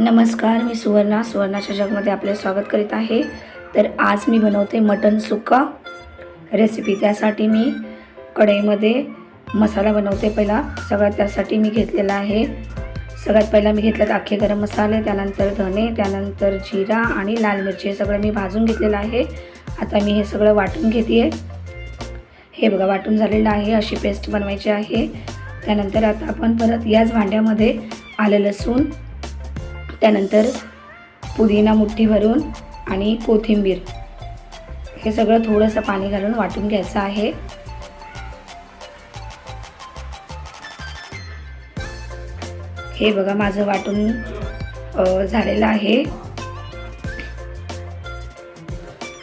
नमस्कार मी सुवर्णा. सुवर्णाच्या जगमध्ये आपले स्वागत करीत आहे. तर आज मी बनवते मटन सुक्का रेसिपी त्यासाठी मी कढईमध्ये मसाला बनवते पहिला. सगळ्यात त्यासाठी मी घेतलेला आहे. सगळ्यात पहिला मी घेतल्यात अख्खे गरम मसाले त्यानंतर धने त्यानंतर जिरा आणि लाल मिरची. हे सगळं मी भाजून घेतलेलं आहे. आता मी हे सगळं वाटून घेते हे बघा वाटून झालेलं आहे. अशी पेस्ट बनवायची आहे. त्यानंतर आता आपण परत याच भांड्यामध्ये आलं लसूण त्यानंतर पुदिना मुठ्ठी भरून आणि कोथिंबीर हे सगळं थोडंसं पाणी घालून वाटून घ्यायचं आहे. हे बघा माझं वाटून झालेलं आहे.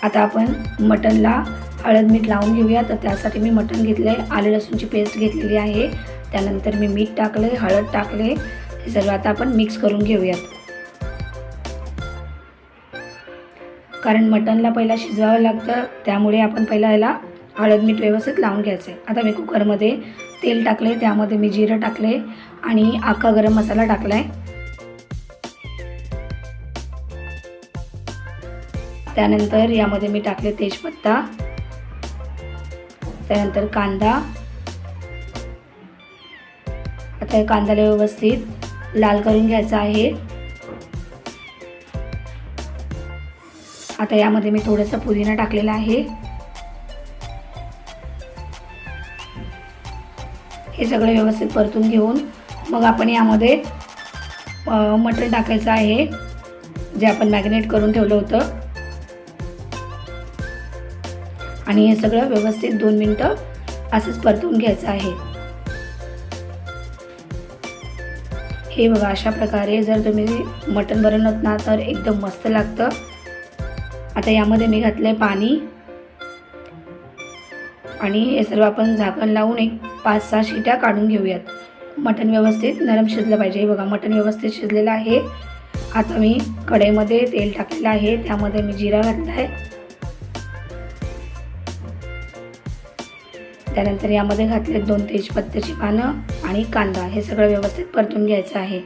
आता आपण मटनला हळद मीठ लावून घेऊया. तर त्यासाठी मी मटण घेतलं आहे आले लसूणची पेस्ट घेतलेली आहे. त्यानंतर मी मीठ टाकले हळद टाकले हे सगळं आता आपण मिक्स करून घेऊयात. कारण मटनला पहिला शिजवावं लागतं त्यामुळे आपण पहिला याला हळद मीठ व्यवस्थित लावून घ्यायचं आहे. आता मी कुकरमध्ये तेल टाकले त्यामध्ये मी जिरं टाकले आणि आका गरम मसाला टाकला आहे त्यानंतर यामध्ये मी टाकले तेजपत्ता त्यानंतर कांदा. आता कांद्याला व्यवस्थित लाल करून घ्यायचा आहे. आता यामध्ये मी थोडंसं पुदिना टाकलेला आहे. हे सगळं व्यवस्थित परतून घेऊन मग आपण यामध्ये अ, मटर टाकायचं आहे जे आपण मॅग्नेट करून ठेवलं होतं. आणि हे सगळं व्यवस्थित दोन मिनटं असंच परतून घ्यायचं आहे. हे बघा अशा प्रकारे जर तुम्ही मटण बनवत ना तर एकदम मस्त लागतं. आता यामध्ये मी घातलं आहे पाणी. आणि हे सर्व आपण झाकण लावून एक पाच सहा शिट्या काढून घेऊयात. मटण व्यवस्थित नरम शिजलं पाहिजे. हे बघा मटण व्यवस्थित शिजलेलं आहे. आता मी कढईमध्ये तेल टाकलेलं आहे. त्यामध्ये मी जिरा घातला आहे त्यानंतर यामध्ये घातले दोन तेजपत्त्याची पानं आणि कांदा. हे सगळं व्यवस्थित परतून घ्यायचं आहे.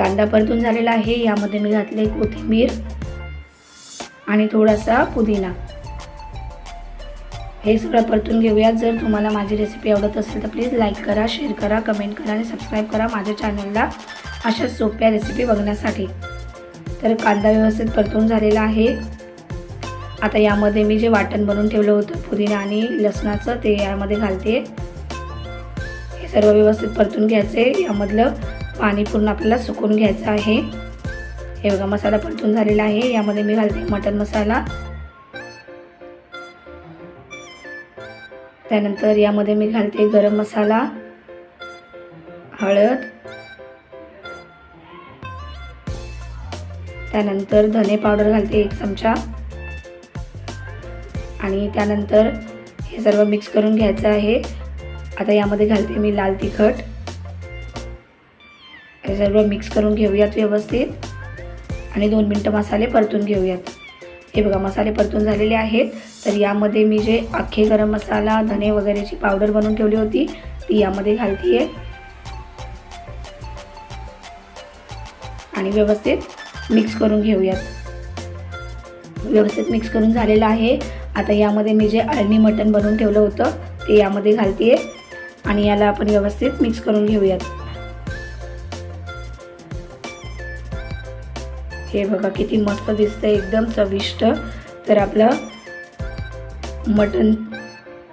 कांदा परतून झालेला आहे. यामध्ये मी घातले कोथिंबीर आणि थोडासा पुदिना. हे सगळं परतून घेऊयात. जर तुम्हाला माझी रेसिपी आवडत असेल तर प्लीज लाईक करा शेअर करा कमेंट करा आणि सबस्क्राईब करा माझ्या चॅनलला अशा सोप्या रेसिपी बघण्यासाठी. तर कांदा व्यवस्थित परतून झालेला आहे. आता यामध्ये मी जे वाटण बनवून ठेवलं होतं पुदिना आणि लसणाचं ते यामध्ये घालते. हे सर्व व्यवस्थित परतून घ्यायचे. यामधलं पाणी पूर्ण आपल्याला सुकून घ्यायचं आहे. हे बघा मसाला परतून झालेला आहे. यामध्ये मी घालते मटन मसाला. त्यानंतर यामध्ये मी घालते गरम मसाला हळद. त्यानंतर धने पावडर घालते एक चमचा. आणि त्यानंतर हे सर्व मिक्स करून घ्यायचं आहे. आता यामध्ये घालते मी लाल तिखट. हे सर्व मिक्स करून घेऊयात व्यवस्थित. आणि दोन मिनटं मसाले परतून घेऊयात. हे बघा मसाले परतून झालेले आहेत. तर यामध्ये मी जे अख्खे गरम मसाला धने वगैरेची पावडर बनवून ठेवली होती ती यामध्ये घालते आहे आणि व्यवस्थित मिक्स करून घेऊयात. व्यवस्थित मिक्स करून झालेलं आहे. आता यामध्ये मी जे अळणी मटण बनवून ठेवलं होतं ते यामध्ये घालते आणि याला आपण व्यवस्थित मिक्स करून घेऊयात. हे बघा किती मस्त दिसतं एकदम चविष्ट. तर आपलं मटण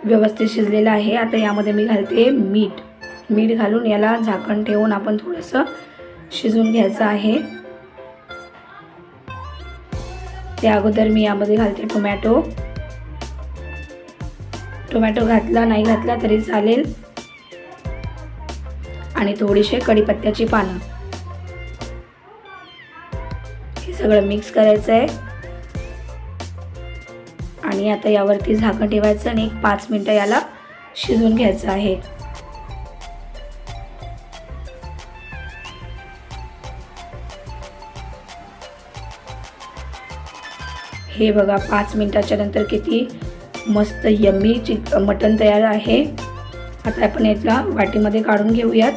व्यवस्थित शिजलेलं आहे. आता यामध्ये मी घालते मीठ. मीठ घालून याला झाकण ठेवून आपण थोडंसं शिजवून घ्यायचं आहे. त्या अगोदर मी यामध्ये घालते टोमॅटो. टोमॅटो घातला नाही घातला तरी चालेल. आणि थोडीशी कढीपत्त्याची पानं. हे सगळं मिक्स करायचं आहे आणि आता यावरती झाकण ठेवायचं आणि एक पाच मिनटं याला शिजवून घ्यायचं आहे. हे बघा पाच मिनटाच्या नंतर किती मस्त यम्मी चिक मटण तयार आहे. आता आपण याला वाटीमध्ये काढून घेऊयात.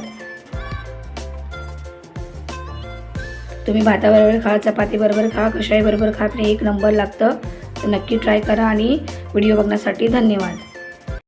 तुम्ही भाताबरोबर खा चपातीबरोबर खा कशाही बरोबर खा तरी एक नंबर लागतं. तर नक्की ट्राय करा आणि व्हिडिओ बघण्यासाठी धन्यवाद.